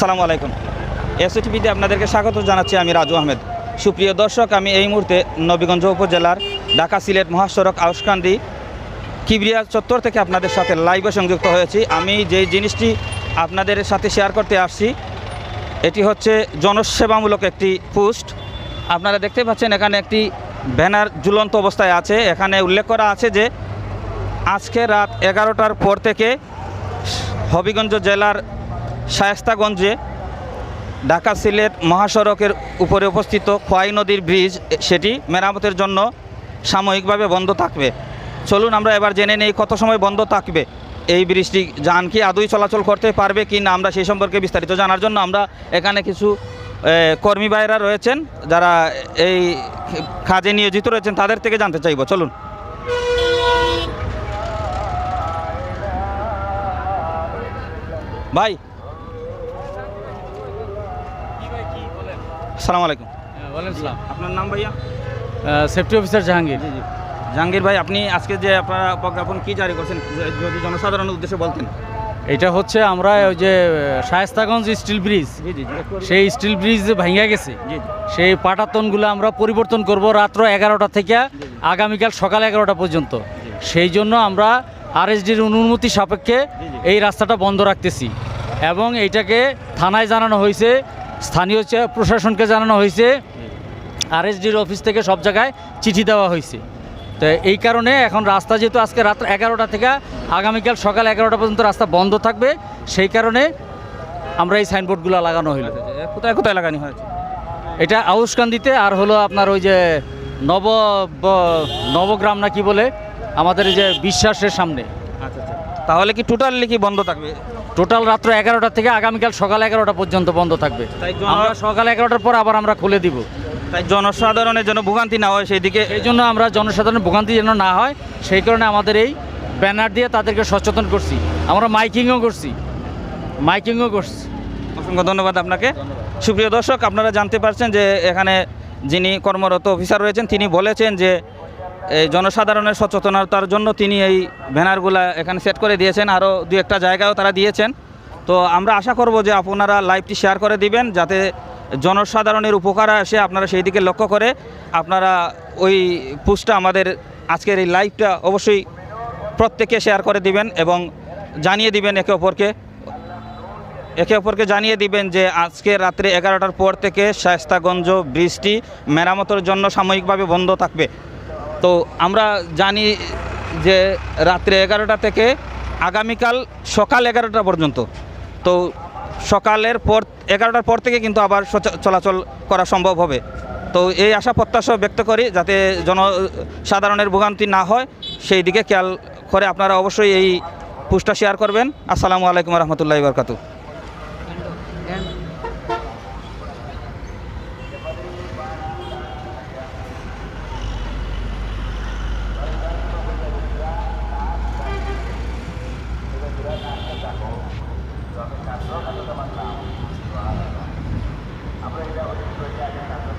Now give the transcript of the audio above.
সালামু আলাইকুম। এসওটিভিতে আপনাদেরকে স্বাগত জানাচ্ছি আমি রাজু আহমেদ। সুপ্রিয় দর্শক, আমি এই মুহূর্তে নবীগঞ্জ উপজেলার ঢাকা সিলেট মহাসড়ক আউসকান্দি কিবরিয়া চত্বর থেকে আপনাদের সাথে লাইভে সংযুক্ত হয়েছি। আমি যেই জিনিসটি আপনাদের সাথে শেয়ার করতে আসছি, এটি হচ্ছে জনসেবামূলক একটি পোস্ট। আপনারা দেখতে পাচ্ছেন এখানে একটি ব্যানার ঝুলন্ত অবস্থায় আছে। এখানে উল্লেখ করা আছে যে আজকে রাত এগারোটার পর থেকে হবিগঞ্জ জেলার শায়েস্তাগঞ্জে ঢাকা সিলেট মহাসড়কের উপরে অবস্থিত খোয়াই নদীর ব্রিজ, সেটি মেরামতের জন্য সাময়িকভাবে বন্ধ থাকবে। চলুন আমরা এবার জেনে নেই কত সময় বন্ধ থাকবে। এই ব্রিজটি যান কি আদৌ চলাচল করতে পারবে কি না, আমরা সেই সম্পর্কে বিস্তারিত জানার জন্য আমরা এখানে কিছু কর্মী ভাইরা রয়েছেন, যারা এই কাজে নিয়োজিত রয়েছেন, তাদের থেকে জানতে চাইব। চলুন। ভাই সালাম আলাইকুম। ওয়ালাইকুম আপনার নাম ভাইয়া? Safety officer Jahangir. জাহাঙ্গীর ভাই আপনি আজকে যে আপনারা প্রজ্ঞাপন কি জারি করছেন যদি জনসাধারণের উদ্দেশ্যে বলতেন। এটা হচ্ছে আমরা ওই যে শায়েস্তাগঞ্জ স্টিল ব্রিজ। জি জি সেই স্টিল ব্রিজ ভেঙে গেছে। সেই পাটাতনগুলো আমরা পরিবর্তন করব রাত্র এগারোটা থেকে আগামীকাল সকাল এগারোটা পর্যন্ত। সেই জন্য আমরা আরএসডির অনুমতি সাপেক্ষে এই রাস্তাটা বন্ধ রাখতেছি। এবং এইটাকে থানায় জানানো হয়েছে স্থানীয় প্রশাসনকে জানানো হয়েছে আরএসডির অফিস থেকে সব জায়গায় চিঠি দেওয়া হয়েছে। তো এই কারণে এখন রাস্তা যেহেতু আজকে রাত্র এগারোটা থেকে আগামীকাল সকাল এগারোটা পর্যন্ত রাস্তা বন্ধ থাকবে সেই কারণে আমরা এই সাইনবোর্ডগুলো লাগানো হইল। কোথায় কোথায় লাগানি হয়েছে? এটা আউসকান্দিতে আর হলো আপনার ওই যে নব নবগ্রাম না কি বলে আমাদের এই যে বিশ্বাসের সামনে। আচ্ছা আচ্ছা। তাহলে কি টোটালি কি বন্ধ থাকবে? টোটাল রাত্র এগারোটা থেকে আগামীকাল সকাল এগারোটা পর্যন্ত বন্ধ থাকবে। আমরা সকাল এগারোটার পর আবার আমরা খুলে দিব। তাই জনসাধারণের জন্য ভোগান্তি না হয় সেই দিকে এই জন্য আমরা জনসাধারণের ভোগান্তি যেন না হয় সেই কারণে আমাদের এই ব্যানার দিয়ে তাদেরকে সচেতন করছি। আমরা মাইকিংও করছি। মাইকিংও করছি। অসংখ্য ধন্যবাদ আপনাকে। সুপ্রিয় দর্শক আপনারা জানতে পারছেন যে এখানে যিনি কর্মরত অফিসার রয়েছেন তিনি বলেছেন যে এই জনসাধারণের সচেতনতার জন্য তিনি এই ব্যানারগুলা এখানে সেট করে দিয়েছেন। আরও দু একটা জায়গায়ও তারা দিয়েছেন। তো আমরা আশা করব যে আপনারা লাইভটি শেয়ার করে দিবেন, যাতে জনসাধারণের উপকার আসে আপনারা সেই দিকে লক্ষ্য করে। আপনারা ওই পোস্টটা আমাদের আজকের এই লাইভটা অবশ্যই প্রত্যেকে শেয়ার করে দিবেন এবং জানিয়ে দিবেন একে অপরকে। একে অপরকে জানিয়ে দিবেন যে আজকে রাত্রে এগারোটার পর থেকে শায়স্তাগঞ্জ ব্রিজটি মেরামতের জন্য সাময়িকভাবে বন্ধ থাকবে। তো আমরা জানি যে রাত্রে এগারোটা থেকে আগামীকাল সকাল এগারোটা পর্যন্ত। তো সকালের পর, এগারোটার পর থেকে কিন্তু আবার চলাচল করা সম্ভব হবে। তো এই আশা প্রত্যাশা ব্যক্ত করি যাতে জনসাধারণের ভোগান্তি না হয়। সেই দিকে খেয়াল করে আপনারা অবশ্যই এই পোস্টটা শেয়ার করবেন। আসসালামু আলাইকুম রহমতুল্লাহ বরকাতু teman tahu. Apa yang dapat dikerjakan